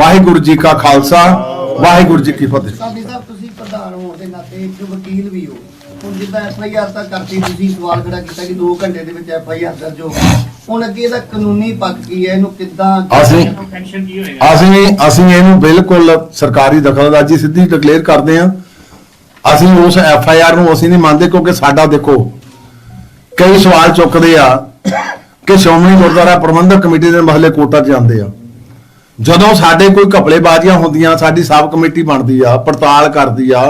ਵਾਹਿਗੁਰੂ ਜੀ ਕਾ ਖਾਲਸਾ ਵਾਹਿਗੁਰੂ ਜੀ ਕੀ ਫਤਿਹ। ਸਾਡੀ ਸਾਹਿਬ ਤੁਸੀਂ ਪ੍ਰਧਾਨ ਹੋਣ ਦੇ ਨਾਤੇ ਇੱਕ ਵਕੀਲ ਵੀ ਹੋ। ਹੁਣ ਜਿੱਦਾਂ ਐਫ ਆਈ ਆਰ ਤਾਂ ਕਰਤੀ ਤੁਸੀਂ ਸਵਾਲ ਖੜਾ ਕੀਤਾ ਕਿ 2 ਘੰਟੇ ਦੇ ਵਿੱਚ ਐਫ ਆਈ ਆਰ ਦਰਜ ਹੋ ਗਈ। ਹੁਣ ਅੱਗੇ ਇਹਦਾ ਕਾਨੂੰਨੀ ਪੱਖ ਕੀ ਹੈ? ਇਹਨੂੰ ਕਿੱਦਾਂ ਅਸੀਂ ਪੈਨਸ਼ਨ ਕੀ ਹੋਏਗਾ? ਅਸੀਂ ਅਸੀਂ ਇਹਨੂੰ ਬਿਲਕੁਲ ਸਰਕਾਰੀ ਦਖਲਅੰਦਾਜ਼ੀ ਸਿੱਧੀ ਡਿਕਲੇਅਰ ਕਰਦੇ ਹਾਂ। ਅਸੀਂ ਉਸ ਐਫ ਆਈ ਆਰ ਨੂੰ ਅਸੀਂ ਨਹੀਂ ਮੰਨਦੇ ਕਿਉਂਕਿ ਸਾਡਾ ਦੇਖੋ ਕਈ ਸਵਾਲ ਚੁੱਕਦੇ ਆ ਕਿ ਸ਼੍ਰੋਮਣੀ ਗੁਰਦੁਆਰਾ ਪ੍ਰਬੰਧਕ ਕਮੇਟੀ ਦੇ ਮਹੱਲੇ ਕੋਟਾ 'ਚ ਜਾਂਦੇ ਆ। ਜਦੋਂ ਸਾਡੇ ਕੋਈ ਘਪਲੇਬਾਜ਼ੀਆਂ ਹੁੰਦੀਆਂ, ਸਾਡੀ ਸਾਬ ਕਮੇਟੀ ਬਣਦੀ ਆ, ਪੜਤਾਲ ਕਰਦੀ ਆ,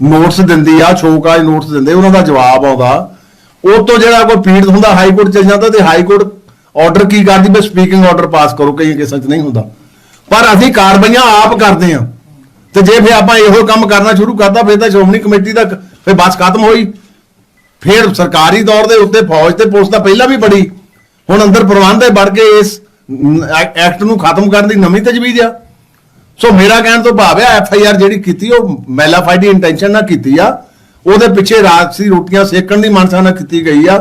ਨੋਟਸ ਦਿੰਦੀ ਆ ਸ਼ੋਕਾਜ ਨੋਟਸ ਦਿੰਦੇ, ਉਹਨਾਂ ਦਾ ਜਵਾਬ ਆਉਂਦਾ। ਉਹ ਤੋਂ ਜਿਹੜਾ ਕੋਈ ਪੀੜਤ ਹੁੰਦਾ, ਹਾਈ ਕੋਰਟ ਚ ਜਾਂਦਾ ਤੇ ਹਾਈ ਕੋਰਟ ਆਰਡਰ ਕੀ ਕਰਦੀ ਵੀ ਸਪੀਕਿੰਗ ਆਰਡਰ ਪਾਸ ਕਰੋ ਕਈ ਕੇਸਾਂ 'ਚ ਨਹੀਂ ਹੁੰਦਾ। ਪਰ ਅਸੀਂ ਕਾਰਵਾਈਆਂ ਆਪ ਕਰਦੇ ਆ ਤੇ ਜੇ ਫਿਰ ਆਪਾਂ ਇਹੋ ਕੰਮ ਕਰਨਾ ਸ਼ੁਰੂ ਕਰਤਾ, ਫਿਰ ਤਾਂ ਸ਼੍ਰੋਮਣੀ ਕਮੇਟੀ ਦਾ ਫਿਰ ਬਸ ਖਤਮ ਹੋਈ। ਫਿਰ ਸਰਕਾਰੀ ਦੌਰ ਦੇ ਉੱਤੇ ਫੌਜ ਤੇ ਪੁਲਿਸ ਤਾਂ ਪਹਿਲਾਂ ਵੀ ਬੜੀ, ਹੁਣ ਅੰਦਰ ਪ੍ਰਬੰਧ ਹੈ ਵੜ ਕੇ ਇਸ ਐਕਟ ਨੂੰ ਖਤਮ ਕਰਨ ਦੀ ਨਵੀਂ ਤਜਵੀਜ਼ ਆ। ਸੋ ਮੇਰਾ ਕਹਿਣ ਤੋਂ ਭਾਵ ਹੈ ਐਫ ਆਈ ਆਰ ਜਿਹੜੀ ਕੀਤੀ ਉਹ ਮੈਲਾਫਾਈਡ ਇੰਟੈਂਸ਼ਨ ਨਾਲ ਕੀਤੀ ਆ। ਉਹਦੇ ਪਿੱਛੇ ਰਾਜਸੀ ਰੋਟੀਆਂ ਸੇਕਣ ਦੀ ਮਨਸਾ ਨਾਲ ਕੀਤੀ ਗਈ ਆ।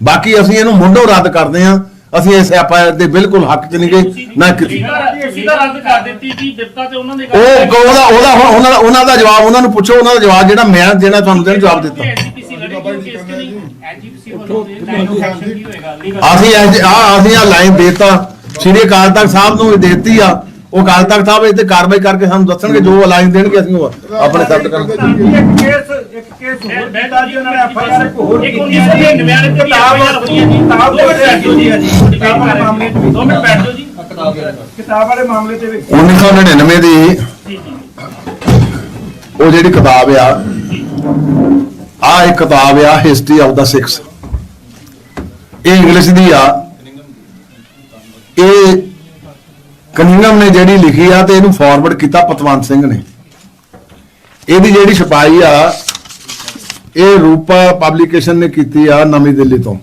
ਬਾਕੀ ਅਸੀਂ ਇਹਨੂੰ ਮੁੰਡੋ ਰੱਦ ਕਰਦੇ ਆ। ਅਸੀਂ ਇਸ ਐਫ ਆਈ ਆਰ ਦੇ ਬਿਲਕੁਲ ਹੱਕ 'ਚ ਨਹੀਂ ਗਏ ਨਾ ਕੀਤੀ। ਤੁਸੀਂ ਤਾਂ ਰੱਦ ਕਰ ਦਿੱਤੀ ਕਿ ਬਿਪਤਾ ਤੇ ਉਹਨਾਂ ਦੇ ਉਹ ਉਹਦਾ ਉਹਦਾ ਹੁਣ ਉਹਨਾਂ ਦਾ ਉਹਨਾਂ ਦਾ ਜਵਾਬ ਉਹਨਾਂ ਨੂੰ ਪੁੱਛੋ ਉਹਨਾਂ ਦਾ ਜਵਾਬ ਜਿਹੜਾ ਮੈਂ ਜਿਹੜਾ ਤੁਹਾਨੂੰ ਦੇਣ ਜਵਾਬ ਦਿੱਤਾ। ਅਸੀਂ ਆ ਅਸੀਂ ਆ ਲਾਈਨ ਦੇਤਾ। ਸ੍ਰੀ ਅਕਾਲ ਤਖਤ ਸਾਹਿਬ ਨੂੰ ਇਹ ਦੇਤੀ ਆ। ਉਹ ਅਕਾਲ ਤਖਤ ਸਾਹਿਬ ਇਹ ਤੇ ਕਾਰਵਾਈ ਕਰਕੇ ਸਾਨੂੰ ਦੱਸਣਗੇ ਜੋ ਲਾਈਨ ਦੇਣਗੇ ਅਸੀਂ ਉਹ ਆਪਣੇ ਸਬਟ ਕਰਾਂਗੇ ਇੱਕ ਕੇਸ ਇੱਕ ਕੇਸ ਹੋਰ ਮੈਂ ਕੀਤਾ ਜੀ ਉਹਨਾਂ ਨੇ ਐਫ ਆਈ ਆਰ ਇੱਕ ਹੋਰ ਇੱਕ ਕੀਤੀ 1999 ਤੇ ਕਿਤਾਬ ਕਿਤਾਬ ਹੋਈ ਹੈ ਜੀ। ਕਿਤਾਬ ਦੇ ਵਿੱਚ ਜੀ। ਹੈ ਜੀ ਕਿਤਾਬ ਵਾਲੇ ਮਾਮਲੇ ਚ ਵੀ। ਦੋ ਮਿੰਟ ਬੈਠ ਜਾਓ ਜੀ ਕਿਤਾਬ ਵਾਲੇ ਮਾਮਲੇ ਤੇ ਵੀ। 1999 ਦੀ ਜੀ ਜੀ। ਉਹ ਜਿਹੜੀ ਕਿਤਾਬ ਆ ਆ ਇੱਕ ਕਿਤਾਬ ਆ ਹਿਸਟਰੀ ਆਫ ਦਾ ਸਿਕਸ ਇਹ ਇੰਗਲਿਸ਼ ਦੀ ਆ। ਇਹ ਕਨਿੰਗਮ ਨੇ ਜਿਹੜੀ ਲਿਖੀ ਆ ਤੇ ਇਹਨੂੰ ਫਾਰਵਰਡ ਕੀਤਾ ਪਤਵੰਤ ਸਿੰਘ ਨੇ। ਇਹਦੀ ਜਿਹੜੀ ਛਪਾਈ ਆ, ਇਹ ਰੂਪਾ ਪਬਲੀਕੇਸ਼ਨ ਨੇ ਕੀਤੀ ਆ ਨਵੀਂ ਦਿੱਲੀ ਤੋਂ।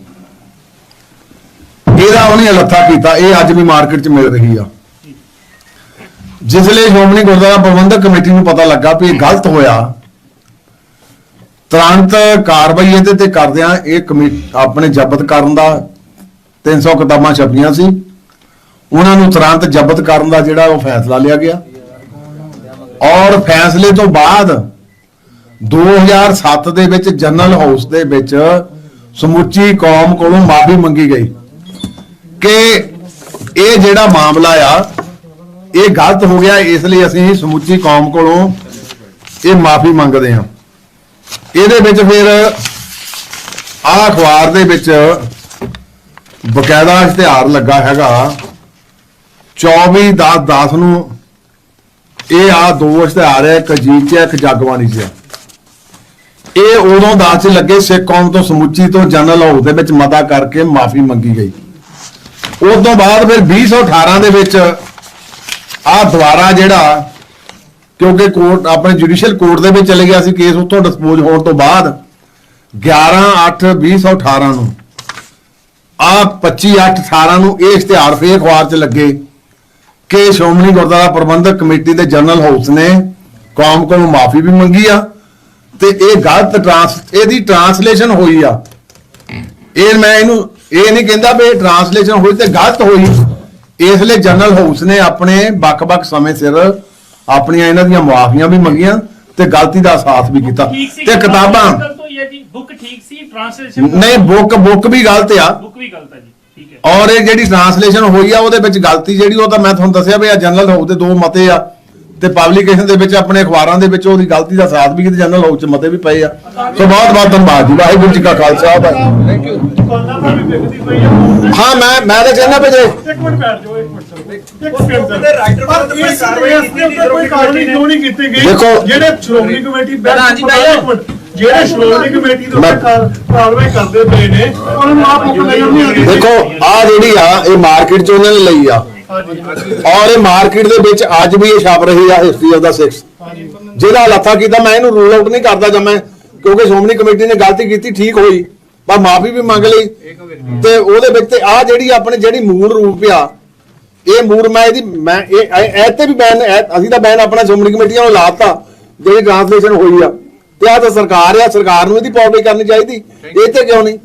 ਇਹਦਾ ਉਹਨੇ ਲੱਥਾ ਕੀਤਾ, ਇਹ ਅੱਜ ਵੀ ਮਾਰਕੀਟ 'ਚ ਮਿਲ ਰਹੀ ਆ। ਜਿਸ ਲਈ ਸ਼੍ਰੋਮਣੀ ਗੁਰਦੁਆਰਾ ਪ੍ਰਬੰਧਕ ਕਮੇਟੀ ਨੂੰ ਪਤਾ ਲੱਗਾ ਵੀ ਇਹ ਗਲਤ ਹੋਇਆ। ਤੁਰੰਤ ਕਾਰਵਾਈ ਇਹਦੇ ਤੇ ਕਰਦਿਆਂ ਇਹ ਕਮੇਟੀ ਆਪਣੇ ਜ਼ਬਤ ਕਰਨ ਦਾ 300 ਕਿਤਾਬਾਂ ਛਪੀਆਂ ਸੀ। ਉਹਨਾਂ ਨੂੰ ਤੁਰੰਤ ਜ਼ਬਤ ਕਰਨ ਦਾ ਜਿਹੜਾ ਉਹ ਫੈਸਲਾ ਲਿਆ ਗਿਆ। ਔਰ ਫੈਸਲੇ ਤੋਂ ਬਾਅਦ 2007 ਦੇ ਵਿੱਚ ਜਨਰਲ ਹਾਊਸ ਦੇ ਵਿੱਚ ਸਮੁੱਚੀ ਕੌਮ ਕੋਲੋਂ ਮਾਫੀ ਮੰਗੀ ਗਈ ਕਿ ਇਹ ਜਿਹੜਾ ਮਾਮਲਾ ਆ, ਇਹ ਗਲਤ ਹੋ ਗਿਆ, ਇਸ ਲਈ ਅਸੀਂ ਸਮੁੱਚੀ ਕੌਮ ਕੋਲੋਂ ਇਹ ਮਾਫੀ ਮੰਗਦੇ ਹਾਂ। ਇਹਦੇ ਵਿੱਚ ਫਿਰ ਆਹ ਅਖਬਾਰ ਦੇ ਵਿੱਚ ਬਕਾਇਦਾ ਇਸ਼ਤਿਹਾਰ ਲੱਗਾ ਹੈਗਾ। 24 10 10 ਨੂੰ ਇਹ ਆ ਦੋ ਇਸ਼ਤਿਹਾਰ ਹੈ ਇੱਕ ਅਜੀਤ ਚ ਇੱਕ ਜਗਬਾਣੀ ਚ ਹੈ। ਇਹ ਉਦੋਂ ਦਾਸ ਚ ਲੱਗੇ, ਸਿੱਖ ਕੌਮ ਤੋਂ ਸਮੁੱਚੀ ਤੋਂ ਜਨਰਲ ਹਾਊਸ ਦੇ ਵਿੱਚ ਮਤਾ ਕਰਕੇ ਮਾਫੀ ਮੰਗੀ ਗਈ। ਉਸ ਤੋਂ ਬਾਅਦ ਫਿਰ 2018 ਦੇ ਵਿੱਚ ਆ ਦੁਬਾਰਾ ਜਿਹੜਾ, ਕਿਉਂਕਿ ਕੋਰਟ ਆਪਣੇ ਜੁਡੀਸ਼ੀਅਲ ਕੋਰਟ ਦੇ ਵਿੱਚ ਚਲੇ ਗਿਆ ਸੀ, ਕੇਸ ਉੱਥੋਂ ਡਿਸਪੋਜ਼ ਹੋਣ ਤੋਂ ਬਾਅਦ 11 8 2018 ਨੂੰ। ਆ 25 8 18 ਨੂੰ ਇਹ ਇਸ਼ਤਿਹਾਰ ਫੇਰ ਅਖਬਾਰ 'ਚ ਲੱਗੇ। ਕਿ ਸ਼੍ਰੋਮਣੀ ਗੁਰਦੁਆਰਾ ਪ੍ਰਬੰਧਕ ਕਮੇਟੀ ਦੇ ਜਨਰਲ ਹਾਊਸ ਨੇ ਕੌਮ ਕੋਲੋਂ ਮਾਫੀ ਵੀ ਮੰਗੀ ਆ ਤੇ ਇਹ ਗਲਤ ਟਰਾਂਸ ਇਹਦੀ ਟਰਾਂਸਲੇਸ਼ਨ ਹੋਈ ਆ। ਇਹ ਮੈਂ ਇਹਨੂੰ ਇਹ ਨਹੀਂ ਕਹਿੰਦਾ ਵੀ ਇਹ ਟਰਾਂਸਲੇਸ਼ਨ ਹੋਈ ਤੇ ਗਲਤ ਹੋਈ। ਇਸ ਲਈ ਜਨਰਲ ਹਾਊਸ ਨੇ ਆਪਣੇ ਵੱਖ-ਵੱਖ ਸਮੇਂ ਸਿਰ ਆਪਣੀਆਂ ਇਹਨਾਂ ਦੀਆਂ ਮੁਆਫੀਆਂ ਵੀ ਮੰਗੀਆਂ ਤੇ ਗਲਤੀ ਦਾ ਅਹਿਸਾਸ ਵੀ ਕੀਤਾ। ਤੇ ਕਿਤਾਬਾਂ ਬੁੱਕ ਠੀਕ ਸੀ ਟ੍ਰਾਂਸਲੇਸ਼ਨ ਨਹੀਂ ਬੁੱਕ ਬੁੱਕ ਵੀ ਗਲਤ ਆ। ਬੁੱਕ ਵੀ ਗਲਤ ਔਰ ਇਹ ਜਿਹੜੀ ਟਰਾਂਸਲੇਸ਼ਨ ਹੋਈ ਆ ਉਹਦੇ ਵਿੱਚ ਗਲਤੀ ਜਿਹੜੀ ਉਹ ਤਾਂ ਮੈਂ ਤੁਹਾਨੂੰ ਦੱਸਿਆ ਵੀ ਆ ਜਨਰਲ ਹਾਊਸ ਦੇ ਦੋ ਮਤੇ ਆ ਤੇ ਪਬਲੀਕੇਸ਼ਨ ਦੇ ਵਿੱਚ ਆਪਣੇ ਅਖਬਾਰਾਂ ਦੇ ਵਿੱਚ ਉਹਦੀ ਗਲਤੀ ਦਾ ਸਾਥ ਵੀ ਕਿਤੇ ਜਨਰਲ ਹਾਊਸ 'ਚ ਮਤੇ ਵੀ ਪਏ ਆ। ਸੋ ਬਹੁਤ ਬਹੁਤ ਧੰਨਵਾਦ ਜੀ ਵਾਹਿਗੁਰੂ ਜੀ ਕਾ ਖਾਲਸਾ ਵਾਹਿਗੁਰੂ ਥੈਂਕ ਯੂ ਦੁਕਾਨਾਂ ਪਰ ਵੀ ਵਿਕਦੀ ਪਈ ਹੈ ਹਾਂ ਮੈਂ ਮੈਂ ਤਾਂ ਕਹਿੰਦਾ ਵੀ ਜੇ ਇੱਕ ਮਿੰਟ ਬੈਠ ਜਾਓ ਇੱਕ ਮਿੰਟ ਸਰ। ਇੱਕ ਸਕਿੰਟ ਸਰ। ਪਰ ਇਸ ਕਾਰਵਾਈ ਕੋਈ ਕਾਰਵਾਈ ਕਿਉਂ ਨਹੀਂ ਕੀਤੀ ਗਈ? ਦੇਖੋ- ਜਿਹੜੇ ਸ਼੍ਰੋਮਣੀ ਕਮੇਟੀ ਪ੍ਰਧਾਨ ਜੀ ਬਹਿ ਜਾਓ। ਜਿਹੜੇ ਸ਼੍ਰੋਮਣੀ ਕਮੇਟੀ ਦੇ ਉੱਤੇ ਮੈਂ- ਕਾਰ- ਕਾਰਵਾਈ ਕਰਦੇ ਪਏ ਨੇ ਉਹਨਾਂ ਨੂੰ ਆਪ ਹੁਕਮ ਨਹੀਂ ਆਉਂਦੀ ਦੇਖੋ ਆ ਜਿਹੜੀ ਆ ਇਹ ਮਾਰਕੀਟ 'ਚ ਉਹਨਾਂ ਨੇ ਲਈ ਆ। ਔਰ ਇਹ ਮਾਰਕੀਟ ਦੇ ਵਿੱਚ ਅੱਜ ਵੀ ਇਹ ਛਪ ਰਹੀ ਆ ਹਿਸਟਰੀ ਆਫ ਦਾ 6 ਜਿਹਦਾ ਲੱਥਾ ਕੀਤਾ ਮੈਂ ਇਹਨੂੰ ਰੂਲ ਆਊਟ ਨਹੀਂ ਕਰਦਾ ਜਦ ਮੈਂ ਕਿਉਂਕਿ ਸ਼੍ਰੋਮਣੀ ਕਮੇਟੀ ਨੇ ਗਲਤੀ ਕੀਤੀ ਠੀਕ ਹੋਈ। ਪਰ ਮਾਫੀ ਵੀ ਮੰਗ ਲਈ। ਤੇ ਉਹਦੇ ਵਿੱਚ ਤੇ ਆ ਜਿਹੜੀ ਆਪਣੇ ਜਿਹੜੀ ਮੂਲ ਰੂਪ ਆ ਇਹ ਮੂਰ ਮੈਂ ਇਹਦੀ ਮੈਂ ਇਹ ਇਹ ਇਹ ਤੇ ਵੀ ਬੈਨ ਅਸੀਂ ਤਾਂ ਬੈਨ ਆਪਣਾ ਸ਼੍ਰੋਮਣੀ ਕਮੇਟੀਆਂ ਨੂੰ ਲਾਤਾ ਜਿਹੜੀ ਟ੍ਰਾਂਸਲੇਸ਼ਨ ਹੋਈ ਆ। ਤੇ ਆ ਤਾਂ ਸਰਕਾਰ ਆ, ਸਰਕਾਰ ਨੂੰ ਇਹਦੀ ਪਾਵਰ ਕਰਨੀ ਚਾਹੀਦੀ। ਇਹ ਤੇ ਕਿਉਂ ਨਹੀਂ?